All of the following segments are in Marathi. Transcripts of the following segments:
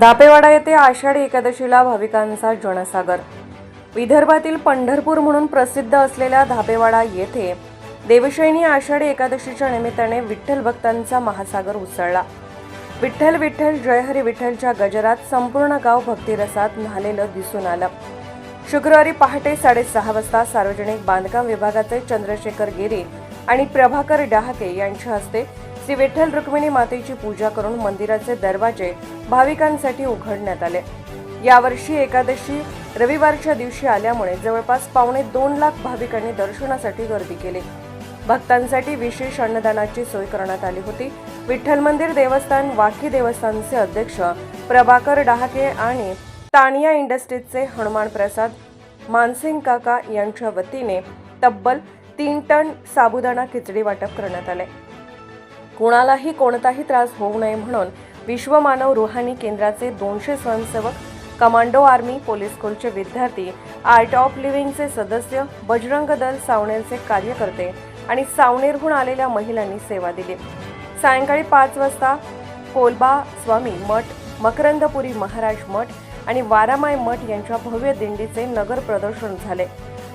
धापेवाडा येथे आषाढी एकादशीला भाविकांचा जनसागर. विदर्भातील पंढरपूर म्हणून प्रसिद्ध असलेल्या धापेवाडा येथे देवशयनी आषाढी एकादशीच्या निमित्ताने विठ्ठल भक्तांचा महासागर उसळला. विठ्ठल विठ्ठल जयहरी विठ्ठलच्या गजरात संपूर्ण गाव भक्तिरसात न्हालेलं दिसून आलं. शुक्रवारी पहाटे साडेसहा वाजता सार्वजनिक बांधकाम विभागाचे चंद्रशेखर गिरी आणि प्रभाकर डहाके यांच्या हस्ते श्री विठ्ठल रुक्मिणी मातेची पूजा करून मंदिराचे दरवाजे भाविकांसाठी उघडण्यात आले. यावर्षी एकादशी रविवारच्या दिवशी आल्यामुळे जवळपास पावणे दोन लाख भाविकांनी दर्शनासाठी गर्दी केली. भक्तांसाठी विशेष अन्नदानाची सोय करण्यात आली होती. विठ्ठल मंदिर देवस्थान वाकी देवस्थानचे अध्यक्ष प्रभाकर डहाके आणि तानिया इंडस्ट्रीजचे हनुमान प्रसाद मानसिंग काका यांच्या वतीने तब्बल तीन टन साबुदाणा खिचडी वाटप करण्यात आले. कुणालाही कोणताही त्रास होऊ नये म्हणून विश्व मानव रुहानी केंद्राचे दोनशे स्वयंसेवक कमांडो आर्मी पोलीस स्कूलचे विद्यार्थी आर्ट ऑफ लिव्हिंगचे सदस्य बजरंग दल सावनेरचे कार्यकर्ते आणि सावनेरहून आलेल्या महिलांनी सेवा दिली. सायंकाळी पाच वाजता कोलबा स्वामी मठ मकरंदपुरी महाराज मठ आणि वारामाय मठ यांच्या भव्य दिंडीचे नगर प्रदर्शन झाले.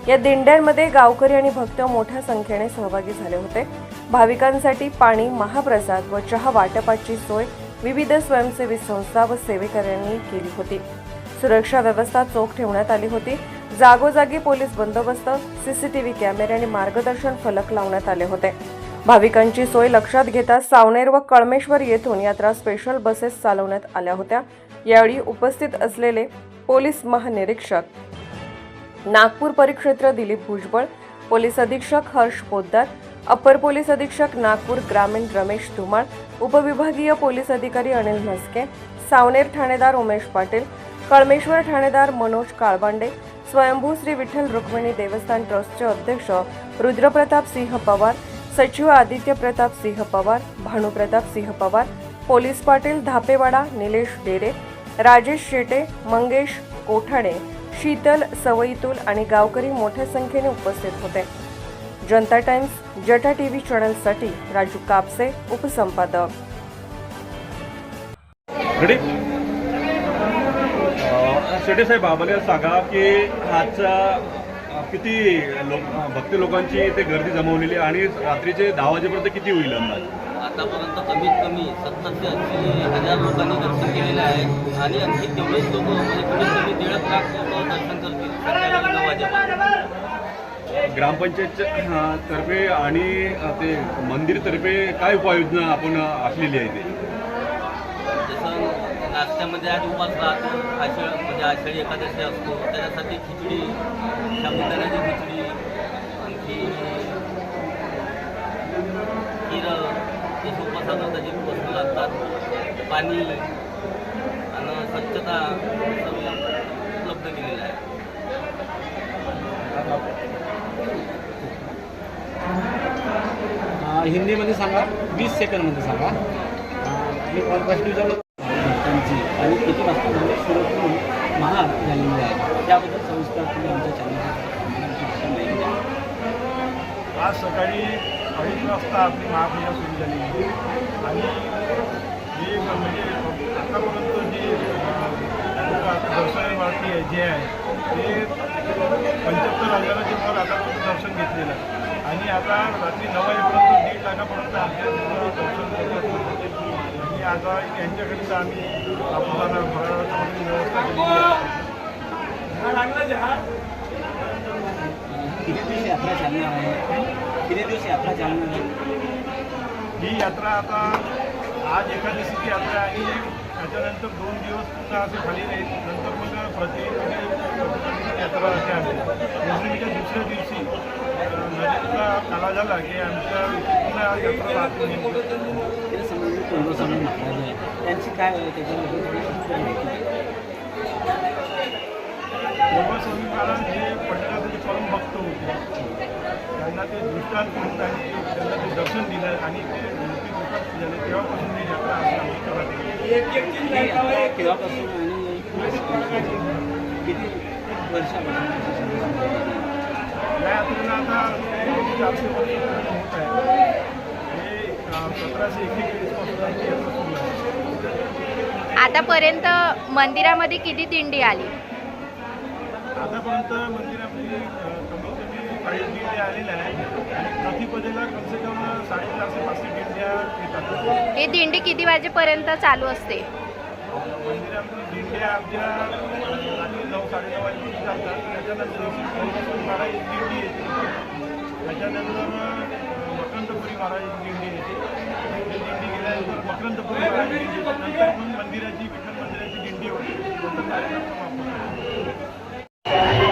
या दिंड्यांमध्ये गावकरी आणि भक्त मोठ्या संख्येने सहभागी झाले होते. भाविकांसाठी पाणी महाप्रसाद व चहा वाटपाची सोय विविध स्वयंसेवी संस्था व सेवेकऱ्यांनी केली होती. सुरक्षा व्यवस्था चोख ठेवण्यात आली होती. जागोजागी पोलीस बंदोबस्त सीसीटीव्ही कॅमेरे आणि मार्गदर्शन फलक लावण्यात आले होते. भाविकांची सोय लक्षात घेता सावनेर व कळमेश्वर येथून यात्रा स्पेशल बसेस चालवण्यात आल्या होत्या. यावेळी उपस्थित असलेले पोलीस महानिरीक्षक नागपूर परिक्षेत्र दिलीप भुजबळ पोलीस अधीक्षक हर्ष पोद्दार अपर पोलीस अधीक्षक नागपूर ग्रामीण रमेश धुमाळ उपविभागीय पोलीस अधिकारी अनिल म्हस्के सावनेर ठाणेदार उमेश पाटील कळमेश्वर ठाणेदार मनोज काळबांडे स्वयंभू श्री विठ्ठल रुक्मिणी देवस्थान ट्रस्टचे अध्यक्ष रुद्रप्रताप सिंह पवार सचिव आदित्य प्रताप सिंह पवार भानुप्रताप सिंह पवार पोलीस पाटील धापेवाडा निलेश डेरे राजेश शेटे मंगेश कोठाणे शीतल सवईतुल आणि गावकरी मोठ्या संख्येने उपस्थित होते. जनता टाइम्स जटा टीव्ही चॅनलसाठी राजू कापसे उपसंपादक. रेडी शेटे साहेब आम्हाला सांगा की आजच्या किती लोक भक्ती लोकांची ते गर्दी जमवलेली आहे आणि रात्रीचे दहा वाजेपर्यंत किती होईल अंदाज? आतापर्यंत कमीत कमी सत्तर ते ऐंशी हजार लोकांनी दर्शन केलेलं आहे आणि आणखी तेवढेच लोक म्हणजे कमीत कमी दीड लाख लोक दर्शन करतील संध्याकाळी नऊ वाजेपर्यंत ग्रामपंचायतच्या तर्फे आणि ते मंदिरतर्फे काय उपाययोजना आपण आखलेली आहे ते? जसं नाश्त्यामध्ये आज उपास राहतो आषाढ म्हणजे आषाढी एकादशी असतो त्याच्यासाठी खिचडी साबुदाण्याची खिचडी आणखी खीर जसं उपासाला त्याची वस्तू लागतात. पाणी आणि स्वच्छता सर्व उपलब्ध केलेलं आहे अं, हिंदीमध्ये सांगा वीस सेकंदमध्ये सांगा. मी कॉल प्रश्न विचारलो. भक्तांची आणि किती वाजता म्हणजे सुरत म्हणून महाआरती झालेली आहे. त्याबद्दल सविस्तर तुम्ही आमच्या द्या आज सकाळी अडीच वाजता आपली महापूजा सुरू झाली. आणि जे म्हणजे आतापर्यंत जे दर्शन वारती आहे जे आहे ते पंच्याहत्तर हजाराच्या वर आतापर्यंत दर्शन घेतलेलं आहे. आणि आता रात्री नऊ वाजेपर्यंत दीड लाखापर्यंत आमच्या तिथं दर्शन घेतलं आणि आता यांच्याकरिता आम्ही साबुदाणा फराळाची वगैरे व्यवस्था केलेली आहे किती दिवस यात्रा चालणार आहे? किती दिवस यात्रा चालणार आहे? ही यात्रा आता आज एकादशीची यात्रा आणि त्याच्यानंतर दोन दिवस पुन्हा असे खाली राहील नंतर मग प्रति यात्रा असे आहे. मोसमीच्या दुसऱ्या दिवशी नदीचा काला झाला की आमच्या पुन्हा यात्रा राहते त्यांची काय. स्वामी महाराज हे पंढरपूरचे परम भक्त होते त्यांना ते दृष्टांत आणि त्यांना ते दर्शन दिलं आणि ते मूर्ती झाले तेव्हापासून ही यात्रा आणि किती वर्षापासून आतापर्यंत मंदिरामध्ये किती दिंडी आली? आतापर्यंत मंदिरामध्ये अ, कमीत कमी चाळीस आलेल्या आहेत आणि प्रतिपदेला कमसे कम साडेचार ते पाचशे दिंड्या येतात हे दिंडी किती वाजेपर्यंत चालू असते? मंदिरामध्ये दिंड्या आमच्या अ, आणि नऊ साडेनऊ वाजेपर्यंत चालतात त्याच्यानंतर महाराज दिंडी येते. त्याच्यानंतर अ, मकरंदपुरी महाराज दिंडी येते दिंडी गेल्यानंतर मकरंदपुरी महाराज दिंडी नंतर मंदिराची विठ्ठल मंदिराची दिंडी होते नंतर कार्यक्रम समाप्त होतो.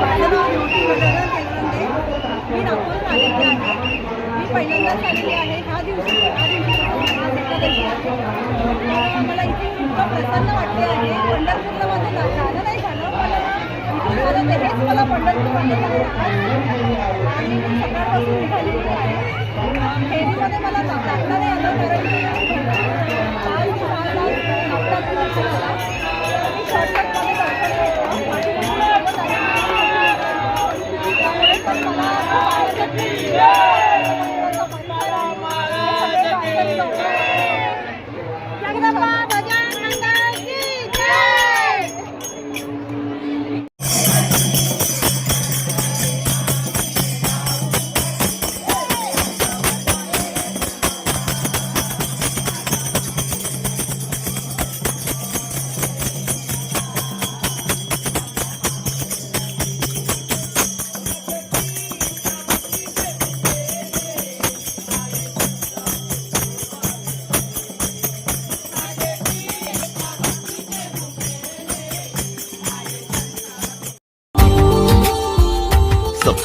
माझं नाव ज्योती गजानन तेलवंदे मी नागपूर आलेली आहे मी पहिल्यांदाच आलेली आहे ह्या दिवशी ह्या दिवशी आज मला इथे इतकं प्रसन्न वाटले आहे. पंढरपूरला माझं जाणं नाही झालं पण इथून माझं ते हेच मला पंढरपूरमध्ये आणि मी सकाळपासून निघालेली आहे. फेरीमध्ये मला जा- जाता नाही आलं कारण काल पाच ते सहा